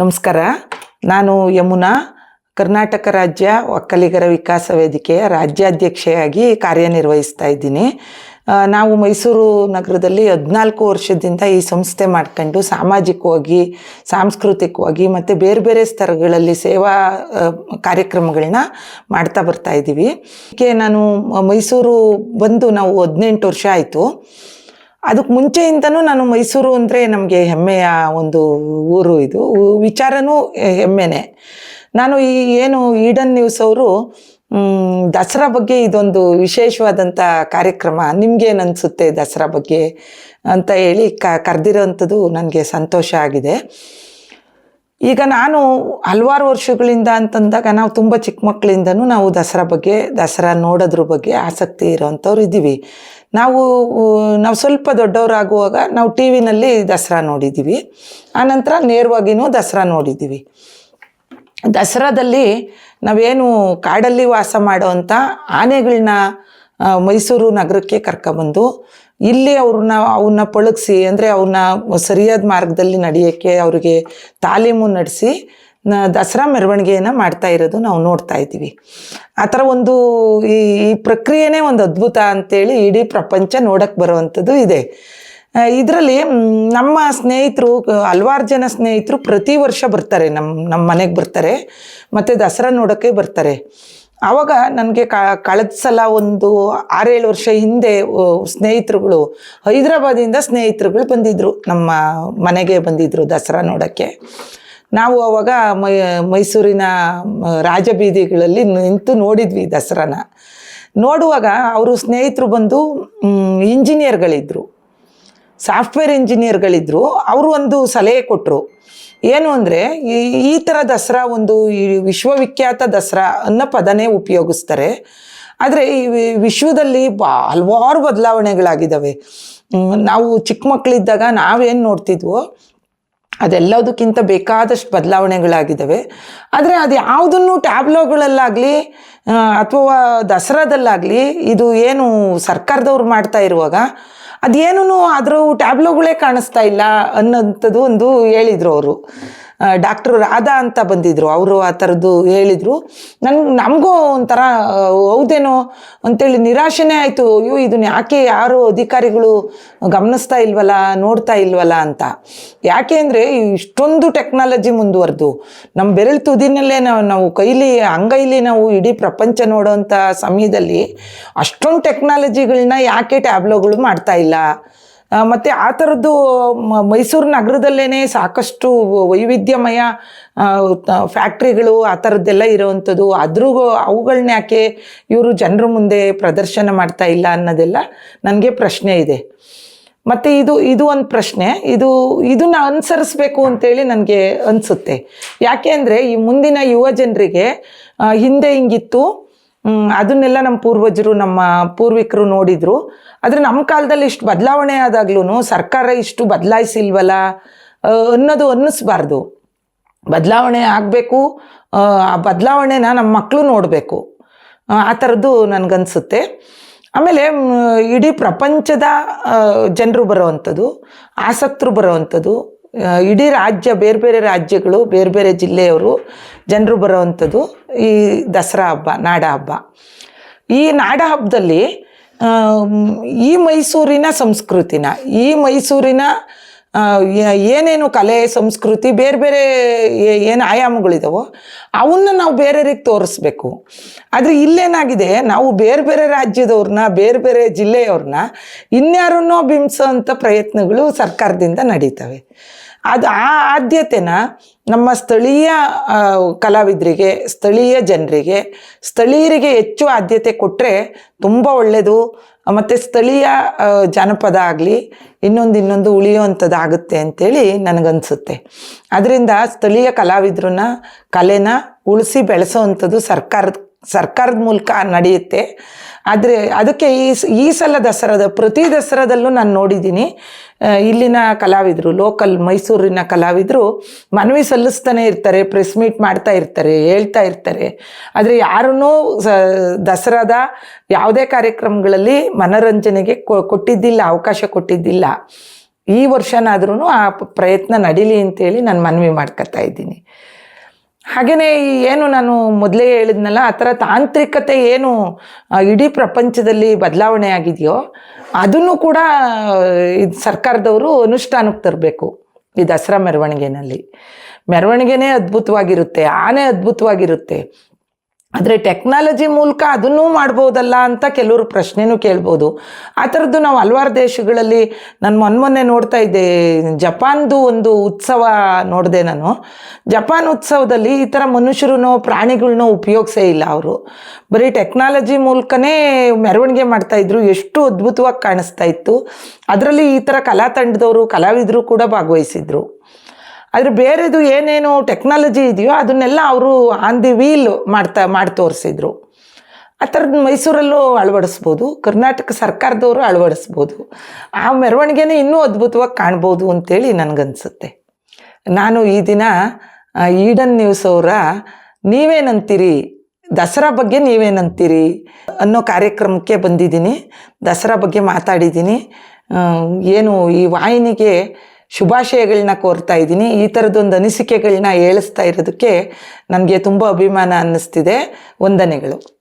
ನಮಸ್ಕಾರ. ನಾನು ಯಮುನಾ, ಕರ್ನಾಟಕ ರಾಜ್ಯ ಒಕ್ಕಲಿಗರ ವಿಕಾಸ ವೇದಿಕೆಯ ರಾಜ್ಯಾಧ್ಯಕ್ಷೆಯಾಗಿ ಕಾರ್ಯನಿರ್ವಹಿಸ್ತಾ ಇದ್ದೀನಿ. ನಾವು ಮೈಸೂರು ನಗರದಲ್ಲಿ ಹದಿನಾಲ್ಕು ವರ್ಷದಿಂದ ಈ ಸಂಸ್ಥೆ ಮಾಡ್ಕೊಂಡು ಸಾಮಾಜಿಕವಾಗಿ, ಸಾಂಸ್ಕೃತಿಕವಾಗಿ ಮತ್ತು ಬೇರೆ ಬೇರೆ ಸ್ತರಗಳಲ್ಲಿ ಸೇವಾ ಕಾರ್ಯಕ್ರಮಗಳನ್ನ ಮಾಡ್ತಾ ಬರ್ತಾ ಇದ್ದೀವಿ. ನಾನು ಮೈಸೂರು ಬಂದು ನಾವು ಹದಿನೆಂಟು ವರ್ಷ ಆಯಿತು. ಅದಕ್ಕೆ ಮುಂಚೆಯಿಂದನೂ ನಾನು ಮೈಸೂರು ಅಂದರೆ ನಮಗೆ ಹೆಮ್ಮೆಯ ಒಂದು ಊರು ಇದು. ವಿಚಾರನೂ ಹೆಮ್ಮೆನೆ. ನಾನು ಈ ಏನು ಈಡನ್ ನ್ಯೂಸ್ ಅವರು ದಸರಾ ಬಗ್ಗೆ ಇದೊಂದು ವಿಶೇಷವಾದಂಥ ಕಾರ್ಯಕ್ರಮ. ನಿಮ್ಗೇನು ಅನಿಸುತ್ತೆ ದಸರಾ ಬಗ್ಗೆ ಅಂತ ಹೇಳಿ ಕ ಕರೆದಿರೋವಂಥದ್ದು ನನಗೆ ಸಂತೋಷ ಆಗಿದೆ. ಈಗ ನಾನು ಹಲವಾರು ವರ್ಷಗಳಿಂದ ಅಂತಂದಾಗ ನಾವು ತುಂಬ ಚಿಕ್ಕ ಮಕ್ಕಳಿಂದನೂ ನಾವು ದಸರಾ ಬಗ್ಗೆ, ದಸರಾ ನೋಡೋದ್ರ ಬಗ್ಗೆ ಆಸಕ್ತಿ ಇರೋವಂಥವ್ರು ಇದ್ದೀವಿ. ನಾವು ನಾವು ಸ್ವಲ್ಪ ದೊಡ್ಡವರಾಗುವಾಗ ನಾವು ಟಿ ವಿನಲ್ಲಿ ದಸರಾ ನೋಡಿದ್ದೀವಿ. ಆನಂತರ ನೇರವಾಗಿಯೂ ದಸರಾ ನೋಡಿದ್ದೀವಿ. ದಸರಾದಲ್ಲಿ ನಾವೇನು ಕಾಡಲ್ಲಿ ವಾಸ ಮಾಡೋವಂಥ ಆನೆಗಳನ್ನ ಮೈಸೂರು ನಗರಕ್ಕೆ ಕರ್ಕೊಬಂದು ಇಲ್ಲಿ ಅವ್ರನ್ನ ಅವನ್ನ ಪಳಗಿಸಿ, ಅಂದರೆ ಅವನ್ನ ಸರಿಯಾದ ಮಾರ್ಗದಲ್ಲಿ ನಡೆಯೋಕ್ಕೆ ಅವರಿಗೆ ತಾಲೀಮು ನಡೆಸಿ ದಸರಾ ಮೆರವಣಿಗೆಯನ್ನು ಮಾಡ್ತಾ ಇರೋದು ನಾವು ನೋಡ್ತಾ ಇದ್ದೀವಿ. ಆ ಥರ ಒಂದು ಈ ಈ ಪ್ರಕ್ರಿಯೆನೇ ಒಂದು ಅದ್ಭುತ ಅಂತೇಳಿ ಇಡೀ ಪ್ರಪಂಚ ನೋಡಕ್ಕೆ ಬರುವಂಥದ್ದು ಇದೆ. ಇದರಲ್ಲಿ ನಮ್ಮ ಸ್ನೇಹಿತರು, ಹಲ್ವಾರು ಜನ ಸ್ನೇಹಿತರು ಪ್ರತಿ ವರ್ಷ ಬರ್ತಾರೆ ನಮ್ಮ ನಮ್ಮ ಮನೆಗೆ ಬರ್ತಾರೆ, ಮತ್ತು ದಸರಾ ನೋಡೋಕ್ಕೆ ಬರ್ತಾರೆ. ಆವಾಗ ನನಗೆ ಕಳೆದ ಸಲ ಒಂದು ಆರೇಳು ವರ್ಷ ಹಿಂದೆ ಸ್ನೇಹಿತರುಗಳು, ಹೈದರಾಬಾದಿಂದ ಸ್ನೇಹಿತರುಗಳು ಬಂದಿದ್ದರು ನಮ್ಮ ಮನೆಗೆ ಬಂದಿದ್ದರು ದಸರಾ ನೋಡೋಕ್ಕೆ. ನಾವು ಅವಾಗ ಮೈ, ಮೈಸೂರಿನ ರಾಜಬೀದಿಗಳಲ್ಲಿ ನಿಂತು ನೋಡಿದ್ವಿ ದಸರಾನ. ನೋಡುವಾಗ ಅವರು ಸ್ನೇಹಿತರು ಬಂದು ಇಂಜಿನಿಯರ್ಗಳಿದ್ದರು ಸಾಫ್ಟ್ವೇರ್ ಇಂಜಿನಿಯರ್ಗಳಿದ್ರು. ಅವರು ಒಂದು ಸಲಹೆ ಕೊಟ್ಟರು ಏನು ಅಂದರೆ, ಈ ಈ ಥರ ದಸರಾ ಒಂದು ವಿಶ್ವವಿಖ್ಯಾತ ದಸರಾ ಅನ್ನೋ ಪದನೇ ಉಪಯೋಗಿಸ್ತಾರೆ. ಆದರೆ ಈ ವಿಶ್ವದಲ್ಲಿ ಬಾ, ಹಲವಾರು ಬದಲಾವಣೆಗಳಾಗಿದ್ದಾವೆ ನಾವು ಚಿಕ್ಕ ಮಕ್ಕಳಿದ್ದಾಗ ನಾವೇನು ನೋಡ್ತಿದ್ವೋ, ಅದೆಲ್ಲದಕ್ಕಿಂತ ಬೇಕಾದಷ್ಟು ಬದಲಾವಣೆಗಳಾಗಿದ್ದಾವೆ ಆದರೆ ಅದು ಯಾವುದನ್ನು ಟ್ಯಾಬ್ಲೋಗಳಲ್ಲಾಗಲಿ ಅಥವಾ ದಸರಾದಲ್ಲಾಗಲಿ, ಇದು ಏನು ಸರ್ಕಾರದವ್ರು ಮಾಡ್ತಾ ಇರುವಾಗ ಅದೇನೂ ಅದ್ರ ಟ್ಯಾಬ್ಲೋಗಳೇ ಕಾಣಿಸ್ತಾ ಇಲ್ಲ ಅನ್ನೋಂಥದ್ದು ಒಂದು ಹೇಳಿದರು ಅವರು. ಡಾಕ್ಟ್ರು ರಾಧಾ ಅಂತ ಬಂದಿದ್ರು. ಅವರು ಆ ಥರದ್ದು ಹೇಳಿದರು. ನನ್ಗೆ ನಮಗೂ ಒಂಥರ ಹೌದೇನೋ ಅಂತೇಳಿ ನಿರಾಶೆನೇ ಆಯಿತು. ಅಯ್ಯೋ ಇದನ್ನ ಯಾಕೆ ಯಾರು ಅಧಿಕಾರಿಗಳು ಗಮನಿಸ್ತಾ ಇಲ್ವಲ್ಲ, ನೋಡ್ತಾ ಇಲ್ವಲ್ಲ ಅಂತ. ಯಾಕೆ ಅಂದರೆ ಇಷ್ಟೊಂದು ಟೆಕ್ನಾಲಜಿ ಮುಂದುವರೆದು. ನಮ್ಮ ಬೆರಳು ತುದಿನಲ್ಲೇ ನಾವು ನಾವು ಕೈಲಿ, ಅಂಗೈಲಿ ನಾವು ಇಡೀ ಪ್ರಪಂಚ ನೋಡೋವಂಥ ಸಮಯದಲ್ಲಿ ಅಷ್ಟೊಂದು ಟೆಕ್ನಾಲಜಿಗಳನ್ನ ಯಾಕೆ ಟ್ಯಾಬ್ಲೋಗಳು ಮಾಡ್ತಾ ಇಲ್ಲ? ಮತ್ತೆ ಆ ಥರದ್ದು ಮೈಸೂರು ನಗರದಲ್ಲೇ ಸಾಕಷ್ಟು ವೈವಿಧ್ಯಮಯ ಫ್ಯಾಕ್ಟ್ರಿಗಳು ಆ ಥರದ್ದೆಲ್ಲ ಇರೋವಂಥದ್ದು. ಅದ್ರೂ ಅವುಗಳನ್ನ ಯಾಕೆ ಇವರು ಜನರ ಮುಂದೆ ಪ್ರದರ್ಶನ ಮಾಡ್ತಾ ಇಲ್ಲ ಅನ್ನೋದೆಲ್ಲ ನನಗೆ ಪ್ರಶ್ನೆ ಇದೆ. ಮತ್ತು ಇದು ಇದು ಒಂದು ಪ್ರಶ್ನೆ. ಇದು, ಇದನ್ನ ಅನುಸರಿಸ್ಬೇಕು ಅಂತೇಳಿ ನನಗೆ ಅನಿಸುತ್ತೆ. ಯಾಕೆ ಅಂದರೆ ಈ ಮುಂದಿನ ಯುವ ಜನರಿಗೆ ಹಿಂದೆ ಹಿಂಗಿತ್ತು. ಅದನ್ನೆಲ್ಲ ನಮ್ಮ ಪೂರ್ವಜರು, ನಮ್ಮ ಪೂರ್ವಿಕರು ನೋಡಿದರು. ಆದರೆ ನಮ್ಮ ಕಾಲದಲ್ಲಿ ಇಷ್ಟು ಬದಲಾವಣೆ ಆದಾಗ್ಲೂ ಸರ್ಕಾರ ಇಷ್ಟು ಬದಲಾಯಿಸಿಲ್ವಲ್ಲ ಅನ್ನೋದು ಅನ್ನಿಸ್ಬಾರ್ದು. ಬದಲಾವಣೆ ಆಗಬೇಕು ಆ ಬದಲಾವಣೆನ ನಮ್ಮ ಮಕ್ಕಳು ನೋಡಬೇಕು. ಆ ಥರದ್ದು ನನಗನ್ಸುತ್ತೆ. ಆಮೇಲೆ ಇಡೀ ಪ್ರಪಂಚದ ಜನರು ಬರೋವಂಥದ್ದು, ಆಸಕ್ತರು ಬರೋವಂಥದ್ದು ಇಡೀ ರಾಜ್ಯ, ಬೇರೆ ಬೇರೆ ರಾಜ್ಯಗಳು, ಬೇರೆ ಬೇರೆ ಜಿಲ್ಲೆಯವರು ಜನರು ಬರೋವಂಥದ್ದು ಈ ದಸರಾ ಹಬ್ಬ, ನಾಡ ಹಬ್ಬ. ಈ ನಾಡ ಹಬ್ಬದಲ್ಲಿ ಈ ಮೈಸೂರಿನ ಸಂಸ್ಕೃತಿನ, ಈ ಮೈಸೂರಿನ ಏನೇನು ಕಲೆ, ಸಂಸ್ಕೃತಿ, ಬೇರೆ ಬೇರೆ ಏನು ಆಯಾಮಗಳಿದಾವೋ, ಅವನ್ನ ನಾವು ಬೇರೆಯವ್ರಿಗೆ ತೋರಿಸ್ಬೇಕು. ಆದರೆ ಇಲ್ಲೇನಾಗಿದೆ, ನಾವು ಬೇರೆ ಬೇರೆ ರಾಜ್ಯದವ್ರನ್ನ, ಬೇರೆ ಬೇರೆ ಜಿಲ್ಲೆಯವ್ರನ್ನ ಇನ್ಯಾರನ್ನೋ ಬಿಂಬಿಸೋಂಥ ಪ್ರಯತ್ನಗಳು ಸರ್ಕಾರದಿಂದ ನಡೀತವೆ. ಅದು ಆ ಆದ್ಯತೆನ ನಮ್ಮ ಸ್ಥಳೀಯ ಕಲಾವಿದರಿಗೆ, ಸ್ಥಳೀಯ ಜನರಿಗೆ, ಸ್ಥಳೀಯರಿಗೆ ಹೆಚ್ಚು ಆದ್ಯತೆ ಕೊಟ್ಟರೆ ತುಂಬ ಒಳ್ಳೆಯದು ಮತ್ತು ಸ್ಥಳೀಯ ಜನಪದ ಆಗಲಿ, ಇನ್ನೊಂದು ಇನ್ನೊಂದು ಉಳಿಯುವಂಥದ್ದಾಗುತ್ತೆ ಅಂತೇಳಿ ನನಗನ್ಸುತ್ತೆ. ಅದರಿಂದ ಸ್ಥಳೀಯ ಕಲಾವಿದ್ರನ್ನ ಕಲೆನ ಉಳಿಸಿ ಬೆಳೆಸೋವಂಥದ್ದು ಸರ್ಕಾರದ ಸರ್ಕಾರದ ಮೂಲಕ ನಡೆಯುತ್ತೆ. ಆದರೆ ಅದಕ್ಕೆ ಈ ಈ ಸಲ ದಸರಾದ, ಪ್ರತಿ ದಸರಾದಲ್ಲೂ ನಾನು ನೋಡಿದ್ದೀನಿ. ಇಲ್ಲಿನ ಕಲಾವಿದರು, ಲೋಕಲ್ ಮೈಸೂರಿನ ಕಲಾವಿದರು ಮನವಿ ಸಲ್ಲಿಸ್ತಾನೆ ಇರ್ತಾರೆ, ಪ್ರೆಸ್ ಮೀಟ್ ಮಾಡ್ತಾ ಇರ್ತಾರೆ, ಹೇಳ್ತಾ ಇರ್ತಾರೆ. ಆದರೆ ಯಾರೂ ಸ, ದಸರಾದ ಯಾವುದೇ ಕಾರ್ಯಕ್ರಮಗಳಲ್ಲಿ ಮನೋರಂಜನೆಗೆ ಕೊಟ್ಟಿದ್ದಿಲ್ಲ, ಅವಕಾಶ ಕೊಟ್ಟಿದ್ದಿಲ್ಲ. ಈ ವರ್ಷನಾದ್ರೂ ಆ ಪ್ರಯತ್ನ ನಡೀಲಿ ಅಂತೇಳಿ ನಾನು ಮನವಿ ಮಾಡ್ಕೊತಾ ಇದ್ದೀನಿ. ಹಾಗೆಯೇ ಏನು ನಾನು ಮೊದಲೇ ಹೇಳಿದ್ನಲ್ಲ, ಆ ಥರ ತಾಂತ್ರಿಕತೆ ಏನು ಇಡೀ ಪ್ರಪಂಚದಲ್ಲಿ ಬದಲಾವಣೆ ಆಗಿದೆಯೋ, ಅದನ್ನು ಕೂಡ ಇದು ಸರ್ಕಾರದವರು ಅನುಷ್ಠಾನಕ್ಕೆ ತರಬೇಕು ಈ ದಸರಾ ಮೆರವಣಿಗೆನಲ್ಲಿ. ಮೆರವಣಿಗೆನೇ ಅದ್ಭುತವಾಗಿರುತ್ತೆ, ಆನೆ ಅದ್ಭುತವಾಗಿರುತ್ತೆ. ಆದರೆ ಟೆಕ್ನಾಲಜಿ ಮೂಲಕ ಅದನ್ನೂ ಮಾಡ್ಬೋದಲ್ಲ ಅಂತ ಕೆಲವರು ಪ್ರಶ್ನೆನೂ ಕೇಳ್ಬೋದು. ಆ ಥರದ್ದು ನಾವು ಹಲವಾರು ದೇಶಗಳಲ್ಲಿ ನಾನು ಮೊನ್ನೆ ನೋಡ್ತಾ ಇದ್ದೆ. ಜಪಾನ್ದು ಒಂದು ಉತ್ಸವ ನೋಡಿದೆ ನಾನು. ಜಪಾನ್ ಉತ್ಸವದಲ್ಲಿ ಈ ಥರ ಮನುಷ್ಯರನ್ನೋ ಪ್ರಾಣಿಗಳನ್ನೂ ಉಪಯೋಗಿಸೇ ಇಲ್ಲ ಅವರು. ಬರೀ ಟೆಕ್ನಾಲಜಿ ಮೂಲಕನೇ ಮೆರವಣಿಗೆ ಮಾಡ್ತಾಯಿದ್ರು ಎಷ್ಟು ಅದ್ಭುತವಾಗಿ ಕಾಣಿಸ್ತಾ ಇತ್ತು. ಅದರಲ್ಲಿ ಈ ಥರ ಕಲಾ ತಂಡದವರು, ಕಲಾವಿದರು ಕೂಡ ಭಾಗವಹಿಸಿದ್ರು. ಆದರೆ ಬೇರೆದು ಏನೇನು ಟೆಕ್ನಾಲಜಿ ಇದೆಯೋ ಅದನ್ನೆಲ್ಲ ಅವರು ಆನ್ ದಿ ವೀಲ್ ಮಾಡ್ತಾ, ಮಾಡಿ ತೋರಿಸಿದ್ರು. ಆ ಥರದ್ದು ಮೈಸೂರಲ್ಲೂ ಅಳವಡಿಸ್ಬೋದು, ಕರ್ನಾಟಕ ಸರ್ಕಾರದವರು ಅಳವಡಿಸ್ಬೋದು. ಆ ಮೆರವಣಿಗೆನ ಇನ್ನೂ ಅದ್ಭುತವಾಗಿ ಕಾಣ್ಬೋದು ಅಂತೇಳಿ ನನಗನ್ಸುತ್ತೆ. ನಾನು ಈ ದಿನ ಈಡನ್ ನ್ಯೂಸ್ ಅವರ, ನೀವೇನಂತೀರಿ? ದಸರಾ ಬಗ್ಗೆ ನೀವೇನಂತೀರಿ? ಅನ್ನೋ ಕಾರ್ಯಕ್ರಮಕ್ಕೆ ಬಂದಿದ್ದೀನಿ, ದಸರಾ ಬಗ್ಗೆ ಮಾತಾಡಿದ್ದೀನಿ. ಏನು ಈ ವಾಹಿನಿಗೆ ಶುಭಾಶಯಗಳನ್ನ ಕೋರ್ತಾ ಇದ್ದೀನಿ. ಈ ಥರದೊಂದು ಅನಿಸಿಕೆಗಳನ್ನ ಹೇಳಿಸ್ತಾ ಇರೋದಕ್ಕೆ ನನಗೆ ತುಂಬ ಅಭಿಮಾನ ಅನ್ನಿಸ್ತಿದೆ. ವಂದನೆಗಳು.